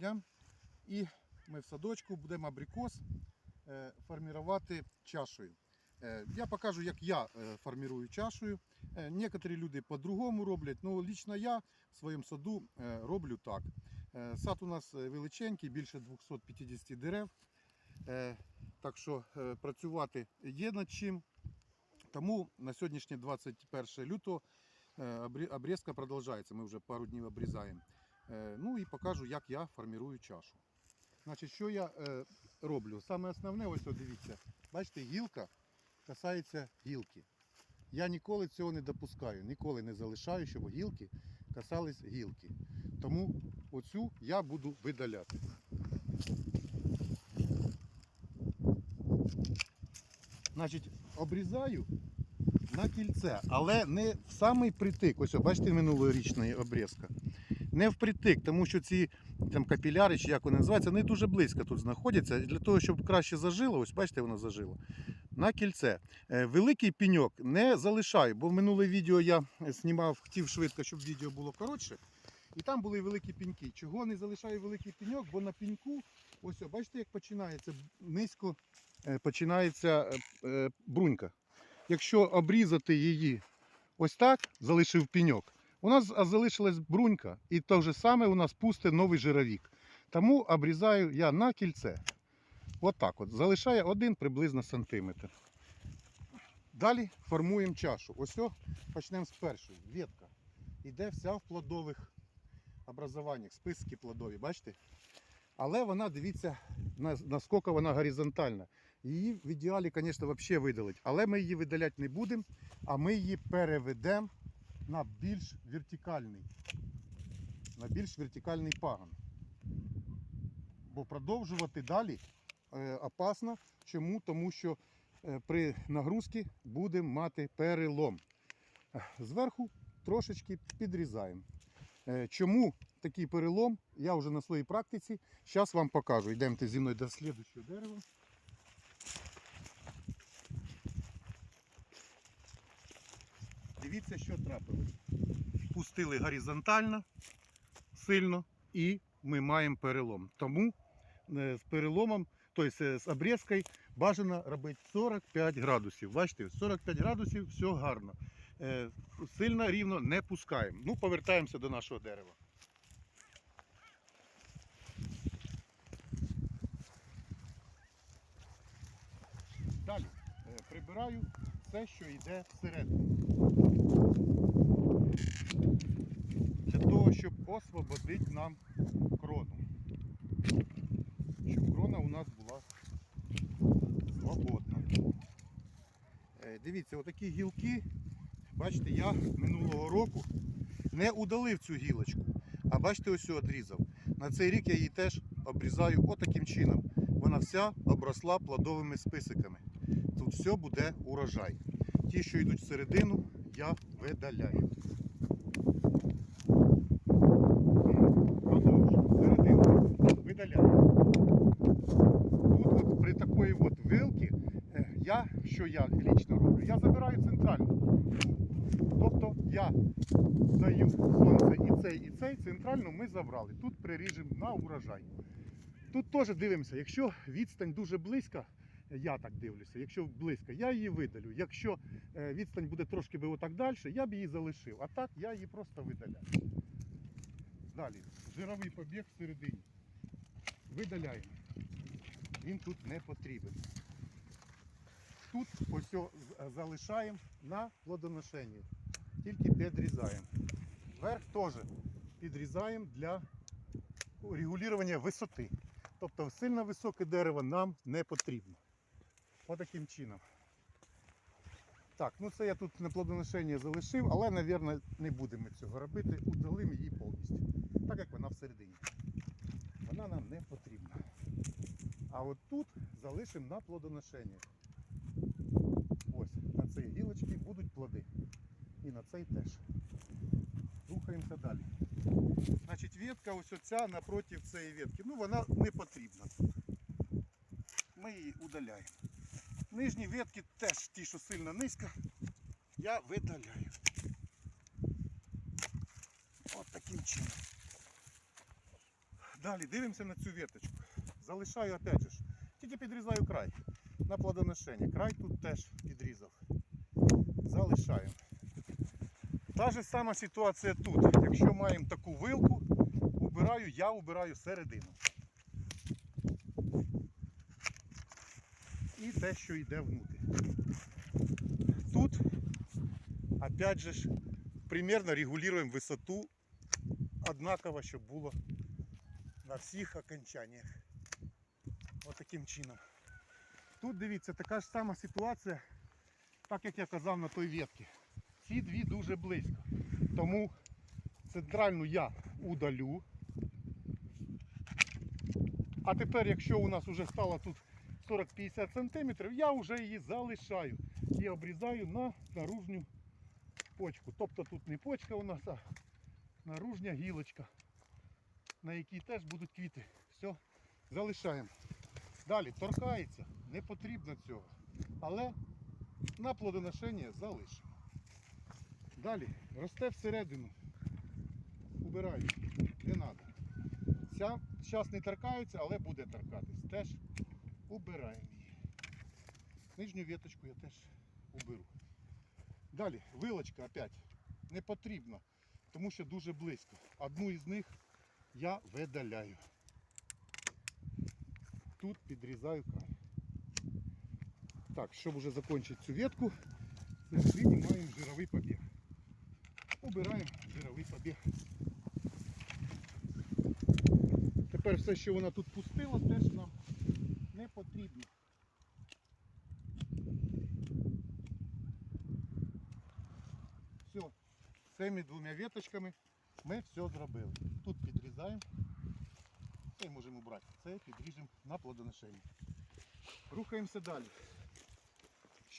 дня. І ми в садочку будемо абрикос е, формувати чашею. Е, Я покажу, як я е, формірую чашею. Е, Некоторі люди по-другому роблять. Ну, лично я в своєму саду роблю так. Сад у нас величенький, більше 250 дерев. Так що працювати є над чим. Тому на сьогоднішнє 21 лютого обрізка продовжується. Ми вже пару днів обрізаємо. Е, Ну і покажу, як я формірую чашу. Значить, що я е, роблю? Саме основне, ось от дивіться, бачите, гілка касається гілки. Я ніколи цього не допускаю, ніколи не залишаю, щоб гілки касались гілки. Тому оцю я буду видаляти. Значить, обрізаю на кільце, але не в самий притик. Ось, бачите, минулорічна обрізка. Не впритик, тому що ці там капіляри, чи як вони називаються, вони дуже близько тут знаходяться. Для того, щоб краще зажило, ось бачите, воно зажило. На кільце. Е, Великий пеньок не залишаю, бо в минуле відео я знімав, хотів швидко, щоб відео було коротше. І там були великі пеньки. Чого не залишаю великий пеньок? Бо на пеньку, ось, бачите, як починається низько е, починається е, е, брунька. Якщо обрізати її ось так, залишив пеньок, у нас залишилась брунька, і те ж саме у нас пусте новий жировік. Тому обрізаю я на кільце. От так от. Залишає один приблизно сантиметр. Далі формуємо чашу. Ось почнемо з першої. Ветка. Іде вся в плодових образуваннях, списки плодові, бачите? Але вона, дивіться, наскільки вона горизонтальна. Її в ідеалі, звісно, взагалі видалить. Але ми її видаляти не будемо, а ми її переведемо на більш вертикальний, на більш вертикальний пагон. Бо продовжувати далі е, опасно. Чому? Тому що е, при нагрузці будемо мати перелом. Зверху трошечки підрізаємо. Е, Чому такий перелом? Я вже на своїй практиці. Зараз вам покажу. Йдемте зі мною до слідчого дерева. Дивіться, що трапилось. Пустили горизонтально, сильно, і ми маємо перелом. Тому е, з переломом, тобто е, з обрізкою, бажано робити 45 градусів. Бачите, 45 градусів, все гарно. Е, Сильно рівно не пускаємо. Ну, повертаємося до нашого дерева. Далі прибираю все, що йде всередину. Щоб освободити нам крону. Щоб крона у нас була свободна. Е, Дивіться, отакі гілки, бачите, я минулого року не удалив цю гілочку. А бачите, ось цю відрізав. На цей рік я її теж обрізаю отаким чином. Вона вся обросла плодовими списиками. Тут все буде урожай. Ті, що йдуть всередину, я видаляю. Продовжую. Середину видаляю. Тут от при такої от вилки е, я, що я лічно роблю, я забираю центральну. Тобто я даю сонце і цей, і цей, центральну ми забрали. Тут приріжемо на урожай. Тут теж дивимося, якщо відстань дуже близька, я так дивлюся, якщо близько, я її видалю. Якщо е, відстань буде трошки би отак далі, я б її залишив. А так я її просто видаляю. Далі, жировий побіг всередині. Видаляємо. Він тут не потрібен. Тут ось залишаємо на плодоношенні. Тільки підрізаємо. Верх теж підрізаємо для регулювання висоти. Тобто сильно високе дерево нам не потрібно. Отаким чином. Так, ну це я тут на плодоношення залишив, але, мабуть, не будемо цього робити. Удалимо її повністю. Так як вона всередині. Вона нам не потрібна. А от тут залишимо на плодоношення. Цій гілочці будуть плоди. І на цей теж. Рухаємося далі. Значить, ветка ось оця напроти цієї ветки. Ну, вона не потрібна. Ми її удаляємо. Нижні ветки теж ті, що сильно низько, я видаляю. От таким чином. Далі дивимося на цю веточку. Залишаю опять же. Тільки підрізаю край. На плодоношення. Край тут теж підрізав. Залишаємо. Та ж сама ситуація тут. Якщо маємо таку вилку, убираю, я убираю середину. І те, що йде внутрі. Тут, опять же, ж, примерно регулюємо висоту однаково, щоб було на всіх окончаннях. Ось таким чином. Тут дивіться, така ж сама ситуація, так як я казав на той ветці. Ці дві дуже близько. Тому центральну я удалю. А тепер, якщо у нас вже стало тут 40-50 см, я вже її залишаю і обрізаю на наружню почку. Тобто тут не почка у нас, а наружня гілочка, на якій теж будуть квіти. Все, залишаємо. Далі торкається, не потрібно цього. Але на плодоношення залишимо. Далі росте всередину. Убираю. Не треба. Ця зараз не торкається, але буде торкатись. Теж убираємо її. Нижню веточку я теж уберу. Далі, вилочка опять не потрібна, тому що дуже близько. Одну із них я видаляю. Тут підрізаю край. Так, щоб уже закінчити цю ветку, маємо жировий побіг. Убираємо жировий побіг. Тепер все, що вона тут пустила, теж нам не потрібно. Все, цими двома веточками ми все зробили. Тут підрізаємо. Це можемо брати. Це підріжемо на плодоношення. Рухаємося далі.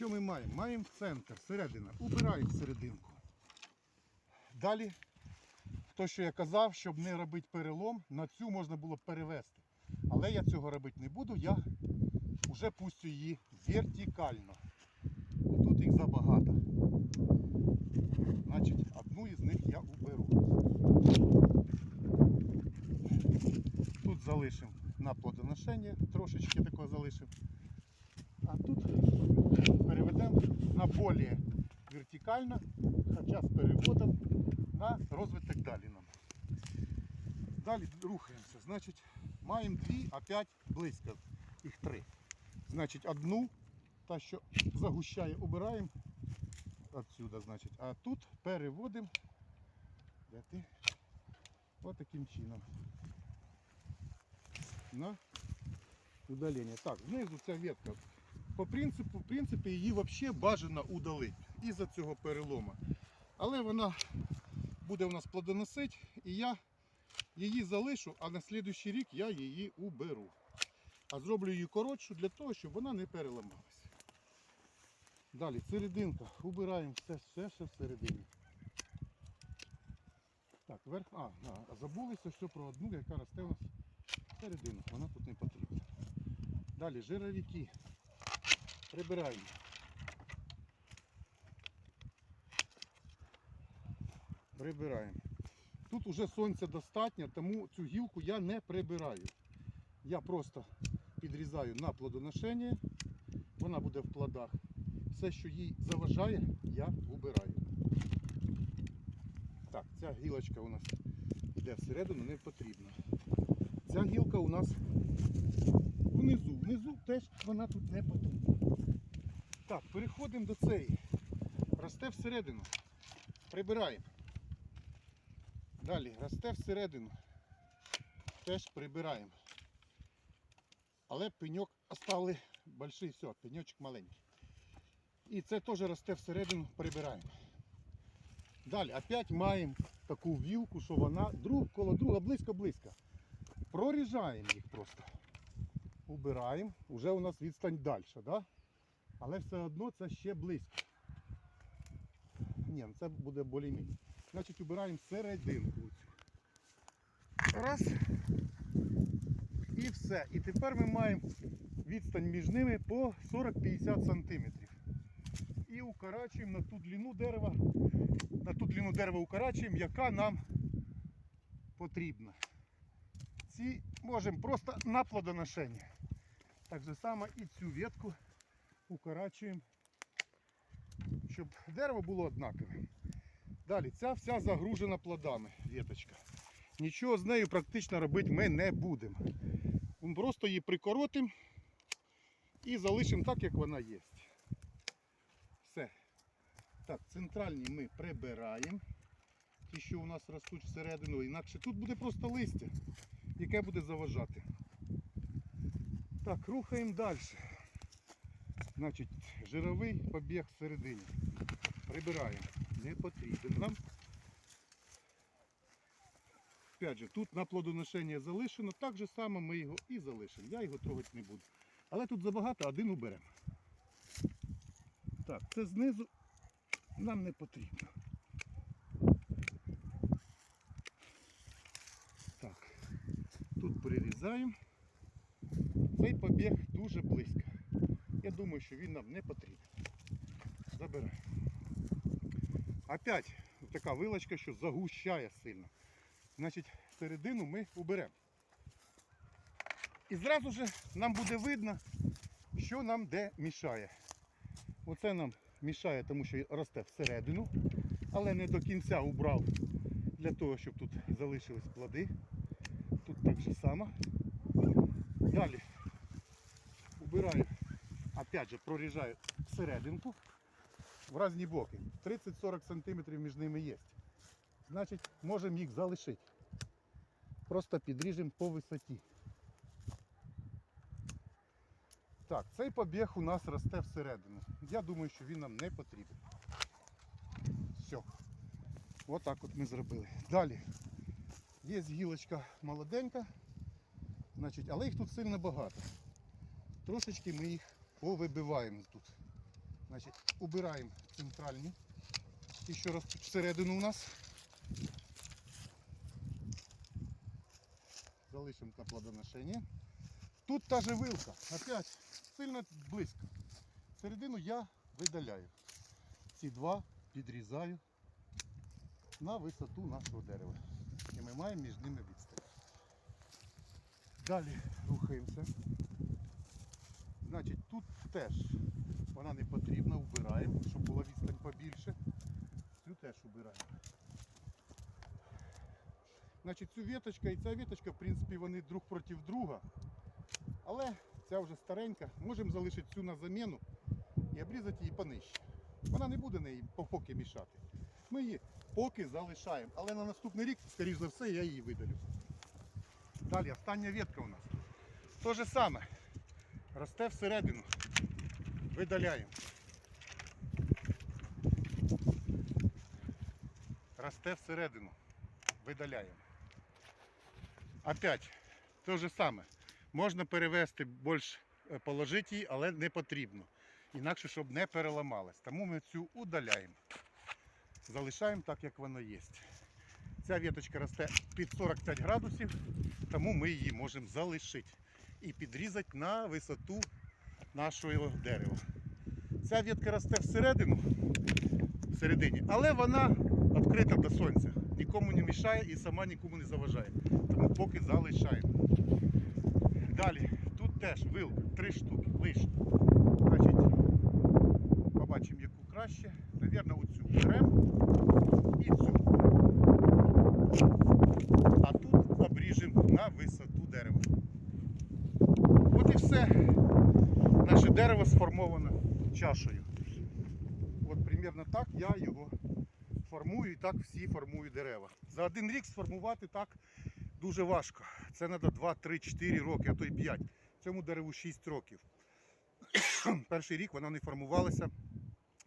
Що ми маємо? Маємо центр, середина. Убираємо серединку. Далі, то, що я казав, щоб не робити перелом, на цю можна було перевести. Але я цього робити не буду, я вже пустю її вертикально. Тут їх забагато. Значить, одну із них я уберу. Тут залишимо на плодоношення, трошечки такого залишимо. А тут переведемо на більш вертикально, хоча з переводом на розвиток далі. Далі рухаємося. Значить, маємо дві, опять близько. Їх три. Значить, одну, та що загущає, убираємо отсюда, значить. А тут переводимо. Де ти? Таким чином. На удалення. Так, знизу ця ветка. По принципу, в принципі, її взагалі бажано удалити із-за цього перелома. Але вона буде у нас плодоносити і я її залишу, а на слідуючий рік я її уберу. А зроблю її коротшу для того, щоб вона не переламалася. Далі, серединка. Убираємо все, все, все всередині. Так, верх. А, а, забулися все про одну, яка росте у нас всередину. Вона тут не потрібна. Далі жировики. Прибираємо. Прибираємо. Тут уже сонця достатньо, тому цю гілку я не прибираю. Я просто підрізаю на плодоношення, вона буде в плодах. Все, що їй заважає, я убираю. Так, ця гілочка у нас йде всередину, не потрібна. Ця гілка у нас внизу. Внизу теж вона тут не потрібна. Так, переходимо до цієї. Росте всередину. Прибираємо. Далі росте всередину. Теж прибираємо. Але пеньок оставили больший, все, пеньочок маленький. І це теж росте всередину, прибираємо. Далі опять маємо таку вілку, що вона друг коло друга близько-близько. Проріжаємо їх просто. Убираємо. Уже у нас відстань далі, да? Але все одно це ще близько. Ні, ну це буде більш-менш. Значить, убираємо серединку. Раз. І все. І тепер ми маємо відстань між ними по 40-50 см. І укорачуємо на ту длину дерева, на ту длину дерева укорачуємо, яка нам потрібна. Ці можемо просто на плодоношення. Так же само і цю ветку укорачуємо, щоб дерево було однакове. Далі, ця вся загружена плодами веточка. Нічого з нею практично робити ми не будемо. Ми Просто її прикоротимо і залишимо так, як вона є. Все. Так, центральні ми прибираємо. Ті, що у нас ростуть всередину, інакше тут буде просто листя, яке буде заважати. Так, рухаємо далі. Значить, жировий побіг всередині. Прибираємо. Не потрібен нам. Опять же, тут на плодоношення залишено, так же само ми його і залишимо. Я його трогати не буду. Але тут забагато, один уберемо. Так, це знизу нам не потрібно. Так, тут прирізаємо. Цей побіг дуже близько. Я думаю, що він нам не потрібен. Забираємо. Опять така вилочка, що загущає сильно. Значить, середину ми уберемо. І зразу же нам буде видно, що нам де мішає. Оце нам мішає, тому що росте всередину, але не до кінця убрав для того, щоб тут залишились плоди. Тут так же само. Далі убираю, опять же, проріжаю серединку в різні боки. 30-40 см між ними є. Значить, можемо їх залишити. Просто підріжемо по висоті. Так, цей побіг у нас росте всередину. Я думаю, що він нам не потрібен. Все. Отак от ми зробили. Далі. Є гілочка молоденька, значить, але їх тут сильно багато. Трошечки ми їх повибиваємо тут. Значить, убираємо центральні, ті, що ростуть всередину у нас. Залишимо на плодоношення. Тут та же вилка, опять сильно близько. Середину я видаляю. Ці два підрізаю на висоту нашого дерева. І ми маємо між ними відстань. Далі рухаємося. Значить, тут теж вона не потрібна, вбираємо, щоб була відстань побільше. Цю теж вбираємо. Значить, цю віточка і ця віточка, в принципі, вони друг проти друга. Але ця вже старенька. Можемо залишити цю на заміну і обрізати її понижче. Вона не буде неї поки мішати. Ми її поки залишаємо. Але на наступний рік, скоріш за все, я її видалю. Далі, остання ветка у нас. Те же саме. Росте всередину. Видаляємо. Росте всередину. Видаляємо. Опять те же саме. Можна перевести більш е, положити її, але не потрібно. Інакше, щоб не переламалась. Тому ми цю удаляємо. Залишаємо так, як воно є. Ця віточка росте під 45 градусів, тому ми її можемо залишити і підрізати на висоту нашого дерева. Ця ветка росте всередину, всередині, але вона відкрита до сонця. Нікому не мішає і сама нікому не заважає. Тому поки залишаємо. Далі, тут теж вилка, три штуки. Значить, побачимо, яку краще. Навірно, оцю беремо і цю. А тут обріжемо на висоту дерева. От і все. Наше дерево сформовано чашею. От примерно так я його формую і так всі формують дерева. За один рік сформувати так дуже важко. Це треба 2, 3, 4 роки, а то й 5. Цьому дереву 6 років. Перший рік вона не формувалася.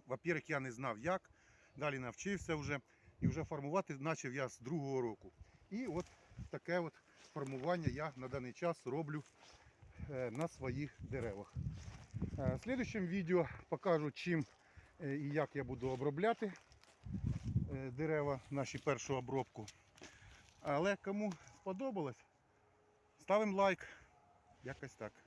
Во-первых, я не знав як. Далі навчився вже. І вже формувати почав я з другого року. І от таке от формування я на даний час роблю е, на своїх деревах. Е, В слідчому відео покажу, чим е, і як я буду обробляти е, дерева, наші першу обробку. Але кому сподобалось, ставимо лайк. Якось так.